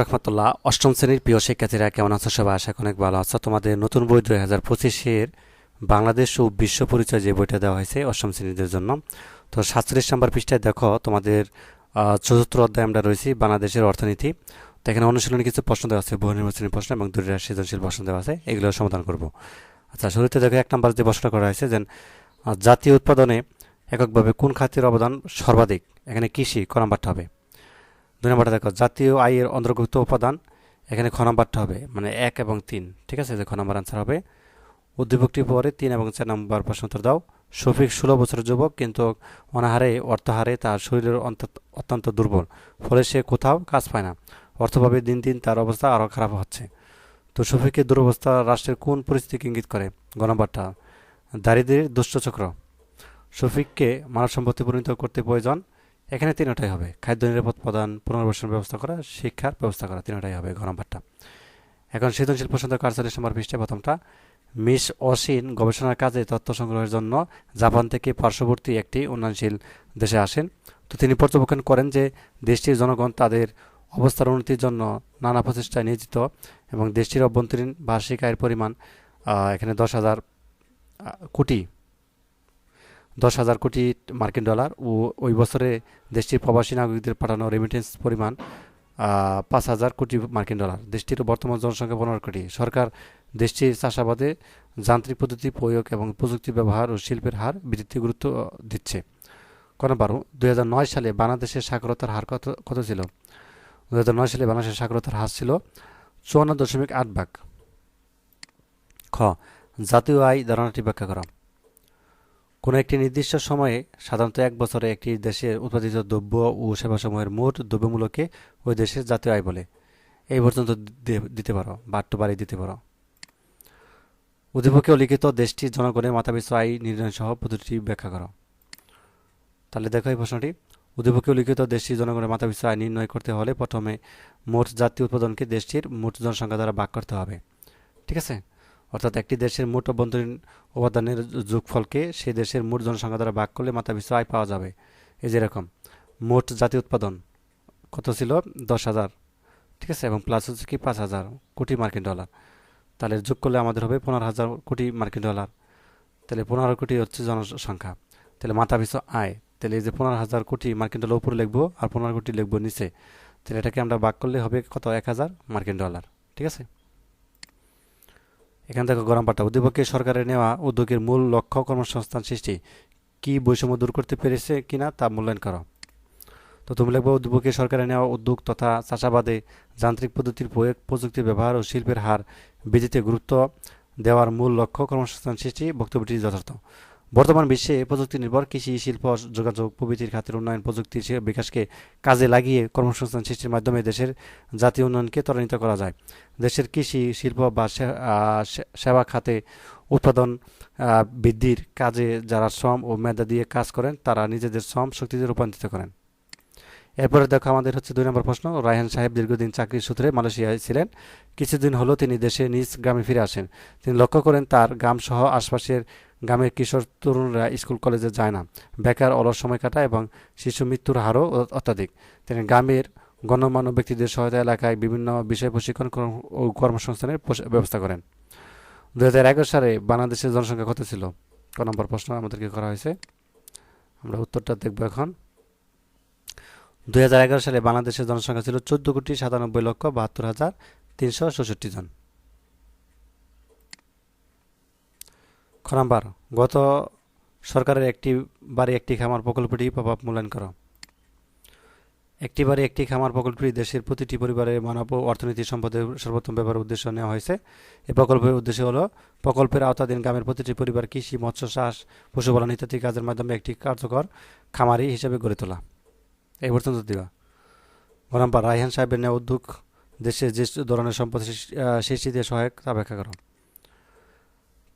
রহমতুল্লাহ। অষ্টম শ্রেণির প্রিয় শিক্ষার্থীরা, কেমন আছো সবাই? আশা অনেক ভালো আছো। তোমাদের নতুন বই দুই হাজার পঁচিশের বাংলাদেশ ও বিশ্ব পরিচয় যে বইটা দেওয়া হয়েছে, অষ্টম শ্রেণীদের জন্য। তো সাতচল্লিশ নম্বর পৃষ্ঠায় দেখো, তোমাদের চতুর্থ অধ্যায় আমরা রয়েছি, বাংলাদেশের অর্থনীতি। তো এখানে অনুশীলনী কিছু প্রশ্ন দেওয়া আছে, বহু নির্বাচনী প্রশ্ন এবং দুটি সৃজনশীল প্রশ্ন দেওয়া আছে, এগুলো সমাধান করব। আচ্ছা শুরুতে দেখো, এক নম্বর যে প্রশ্নটা করা হয়েছে যে জাতীয় উৎপাদনে এককভাবে কোন খাতের অবদান সর্বাধিক? এখানে কৃষি, ক নাম্বারটা হবে? দুই নম্বরটা দেখো, জাতীয় আয়ের অন্তর্ভুক্ত উপাদান, এখানে খ নাম্বারটা হবে মানে এক এবং তিন, ঠিক আছে? যে খ নাম্বার আনসার হবে। উদ্দীপকটি পরে তিন এবং চার নম্বর প্রশ্ন উত্তর দাও। শফিক ষোলো বছরের যুবক, কিন্তু অনাহারে অর্থহারে তার শরীরের অত্যন্ত দুর্বল, ফলে সে কোথাও কাজ পায় না। অর্থভাবে দিন দিন তার অবস্থা আরও খারাপ হচ্ছে। তো শফিকের দুরবস্থা রাষ্ট্রের কোন পরিস্থিতিকে ইঙ্গিত করে? গ নাম্বারটা, দারিদ্রের দুষ্টচক্র। শফিককে মানব সম্পত্তি পরিণত করতে প্রয়োজন এখানে তিনটাই হবে। খাদ্য নিরাপদ প্রদান, পুনর্বাসন ব্যবস্থা করা, শিক্ষার ব্যবস্থা করা, তিনটাই হবে ঘ নাম্বারটা। এখন সৃজনশীল প্রশ্ন আটচল্লিশ নম্বর পৃষ্ঠে প্রথমটা। মিস অসিন গবেষণার কাজে তথ্য সংগ্রহের জন্য জাপান থেকে পার্শ্ববর্তী একটি উন্নয়নশীল দেশে আসেন। তো তিনি পর্যবেক্ষণ করেন যে দেশটির জনগণ তাদের অবস্থার উন্নতির জন্য নানা প্রচেষ্টায় নিয়োজিত এবং দেশটির অভ্যন্তরীণ বার্ষিক আয়ের পরিমাণ এখানে দশ হাজার কোটি দশ হাজার কোটি মার্কিন ডলার ও ওই বছরে দেশটির প্রবাসী নাগরিকদের পাঠানো রেমিটেন্স পরিমাণ পাঁচ হাজার কোটি মার্কিন ডলার। দেশটির বর্তমান জনসংখ্যা পনেরো কোটি। সরকার দেশটির চাষাবাদে যান্ত্রিক পদ্ধতি, প্রয়োগ এবং প্রযুক্তি ব্যবহার ও শিল্পের হার বৃদ্ধিতে গুরুত্ব দিচ্ছে। কোন বারো দুই সালে বাংলাদেশের সাক্ষরতার হার কত কত ছিল? দু হাজার নয় সালে বাংলাদেশের সাক্ষরতার হার ছিল চুয়ান্ন দশমিক আট ভাগ। খ, জাতীয় আয় ধারণাটি ব্যাখ্যা করা। কোনো একটি নির্দিষ্ট সময়ে, সাধারণত এক বছরে একটি দেশের উৎপাদিত দ্রব্য ও সেবাসমূহের মোট দ্রব্যমূল্যকে ওই দেশের জাতীয় আয় বলে। এই পর্যন্ত দিতে পারো বা একটু বাড়িয়ে দিতে পারো। উদ্দীপকে লিখিত দেশটির জনগণের মাথাপিছু আয় নির্ণয় সহ পদ্ধতিটি ব্যাখ্যা করো। তাহলে দেখো এই প্রশ্নটি। উদ্দীপকে লিখিত দেশটির জনগণের মাথাপিছু আয় নির্ণয় করতে হলে প্রথমে মোট জাতীয় উৎপাদনকে দেশটির মোট জনসংখ্যা দ্বারা ভাগ করতে হবে। ঠিক আছে? অর্থাৎ একটি দেশের মোট অভ্যন্তরীণ উপাদানের যোগফলকে সেই দেশের মোট জনসংখ্যা দ্বারা ভাগ করলে মাথা মাথাপিছু আয় পাওয়া যাবে। এই যেরকম মোট জাতীয় উৎপাদন কত ছিল? দশ হাজার, ঠিক আছে? এবং প্লাস হচ্ছে কি পাঁচ হাজার কোটি মার্কিন ডলার। তাহলে যোগ করলে আমাদের হবে পনেরো হাজার কোটি মার্কিন ডলার। তাহলে পনেরো কোটি হচ্ছে জনসংখ্যা। তাহলে মাথা মাথাপিছু আয়। তাহলে এই যে পনেরো হাজার কোটি মার্কিন ডলার উপরে লিখব আর পনেরো কোটি লিখব নিচে। তাহলে এটাকে আমরা ভাগ করলে হবে কত? এক হাজার মার্কিন ডলার, ঠিক আছে? এখান থেকে গরম পাঠা উদ্দীপকে সরকারের নেওয়া উদ্যোগের মূল লক্ষ্য কর্মসংস্থান সৃষ্টি। কি বৈষম্য দূর করতে পেরেছে কিনা তা মূল্যায়ন করো। তো তুমি লাগবে উদ্যোগকে সরকারের নেওয়া উদ্যোগ তথা চাষাবাদে যান্ত্রিক পদ্ধতির প্রয়োগ প্রযুক্তির ব্যবহার ও শিল্পের হার বৃদ্ধিতে গুরুত্ব দেওয়ার মূল লক্ষ্য কর্মসংস্থান সৃষ্টি। বক্তব্যটি যথার্থ। বর্তমান বিশ্বে প্রযুক্তি নির্ভর কৃষি, শিল্প, যোগাযোগ প্রভৃতির খাতের উন্নয়ন প্রযুক্তির বিকাশকে কাজে লাগিয়ে কর্মসংস্থান সৃষ্টির মাধ্যমে দেশের জাতীয় উন্নয়নকে ত্বরান্বিত করা যায়। দেশের কৃষি, শিল্প বা সেবা খাতে উৎপাদন বৃদ্ধির কাজে যারা শ্রম ও মেধা দিয়ে কাজ করেন, তারা নিজেদের শ্রম শক্তিতে রূপান্তরিত করেন। এরপরে দেখো আমাদের হচ্ছে দুই নম্বর প্রশ্ন। রায়হান সাহেব দীর্ঘদিন চাকরির সূত্রে মালয়েশিয়ায় ছিলেন। কিছুদিন হলো তিনি দেশে নিজ গ্রামে ফিরে আসেন। তিনি লক্ষ্য করেন তার গ্রাম সহ আশপাশের গ্রামের কিশোর তরুণরা স্কুল, কলেজে যায় না। বেকার, অলস সময় কাটায় এবং শিশু মৃত্যুর হারও অত্যাধিক। তিনি গ্রামের গণ্যমান্য ব্যক্তিদের সহায়তা এলাকায় বিভিন্ন বিষয় প্রশিক্ষণ ও কর্মসংস্থানের ব্যবস্থা করেন। দু হাজার এগারো সালে বাংলাদেশের জনসংখ্যা কত ছিল? ক নম্বর প্রশ্ন আমাদেরকে করা হয়েছে। আমরা উত্তরটা দেখব এখন। দু হাজার এগারো সালে বাংলাদেশের জনসংখ্যা ছিল চোদ্দ কোটি সাতানব্বই লক্ষ বাহাত্তর হাজার তিনশো ষষট্টি জন। খ নাম্বার, গত সরকারের একটি বাড়ি একটি খামার প্রকল্পটি প্রভাব মূল্যায়ন করো। একটি বাড়ি একটি খামার প্রকল্পটি দেশের প্রতিটি পরিবারের মানব ও অর্থনীতি সম্পদের সর্বোত্তম ব্যবহার উদ্দেশ্য নেওয়া হয়েছে। এই প্রকল্পের উদ্দেশ্য হলো প্রকল্পের আওতাধীন গ্রামের প্রতিটি পরিবার কৃষি, মৎস্য, চাষ, পশুপালন ইত্যাদি কাজের মাধ্যমে একটি কার্যকর খামারি হিসেবে গড়ে তোলা। এই পর্যন্ত দেওয়া গরম্পা রায়হান সাহেবের নেওয়া উদ্যোগ দেশে যে ধরনের সম্পদ সৃষ্টিতে সহায়ক তা ব্যাখ্যা করো।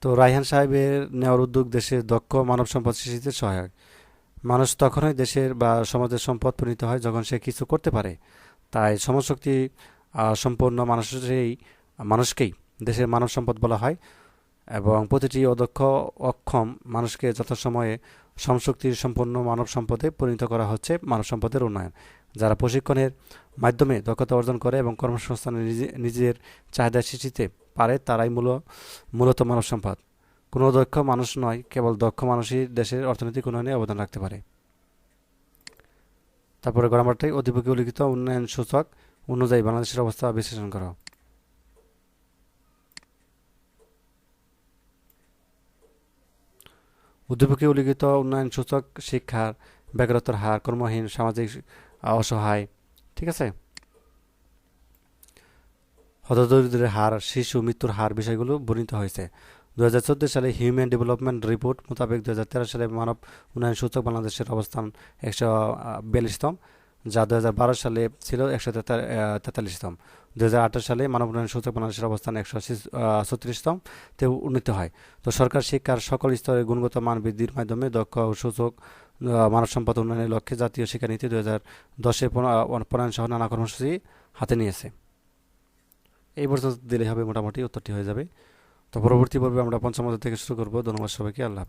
তো রায়হান সাহেবের নেওয়ার উদ্যোগ দেশের দক্ষ মানব সম্পদ সৃষ্টিতে সহায়ক। মানুষ তখনই দেশের বা সমাজের সম্পদ পরিণত হয় যখন সে কিছু করতে পারে। তাই শ্রমশক্তি আহ, সম্পন্ন মানুষেরই মানুষকেই দেশের মানব সম্পদ বলা হয় এবং প্রতিটি অদক্ষ অক্ষম মানুষকে যথাসময়ে শ্রমশক্তি সম্পন্ন মানব সম্পদে পরিণত করা হচ্ছে মানব সম্পদের উন্নয়ন, যারা প্রশিক্ষণের মাধ্যমে দক্ষতা অর্জন করে এবং কর্মসংস্থানে নিজে, নিজের চাহিদা সৃষ্টিতে পারে, তারাই মূল, মূলত মানব সম্পদ। কোনো দক্ষ মানুষ নয়, কেবল দক্ষ মানুষই দেশের অর্থনৈতিক উন্নয়নে অবদান রাখতে পারে। তারপরে গ্রামারটাই অধিপক্ষে উল্লিখিত উন্নয়ন সূচক অনুযায়ী বাংলাদেশের অবস্থা বিশ্লেষণ করা। উদ্দীপকে উল্লিখিত উন্নয়ন সূচক শিক্ষার বেকারত্বর হার, কর্মহীন, সামাজিক অসহায়, ঠিক আছে? হতদরিদ্রের হার, শিশু মৃত্যুর হার বিষয়গুলো বর্ণিত হয়েছে। দু হাজার চোদ্দ সালে হিউম্যান ডেভেলপমেন্ট রিপোর্ট মোতাবেক দু হাজার তেরো সালে মানব উন্নয়ন সূচক বাংলাদেশের অবস্থান একশো বিয়াল্লিশতম। যা দু হাজার বারো সালে ছিল একশো তেতাল্লিশতম। দু হাজার আঠারো সালে মানব উন্নয়ন সূচক বাংলাদেশের অবস্থান একশো ছত্রিশতম তে উন্নীত হয়। তো সরকার শিক্ষার সকল স্তরে গুণগত মান বৃদ্ধির মাধ্যমে দক্ষ ও সূচক মানব সম্পদ উন্নয়নের লক্ষ্যে জাতীয় শিক্ষানীতি দু হাজার দশে প্রণয়ন সহ নানা কর্মসূচি হাতে নিয়েছে। এই পর্যন্ত দিলে হবে মোটামুটি, উত্তরটি হয়ে যাবে। তো পরবর্তী পর্বে আমরা পঞ্চম থেকে শুরু করব। ধন্যবাদ সবাইকে, আল্লাহ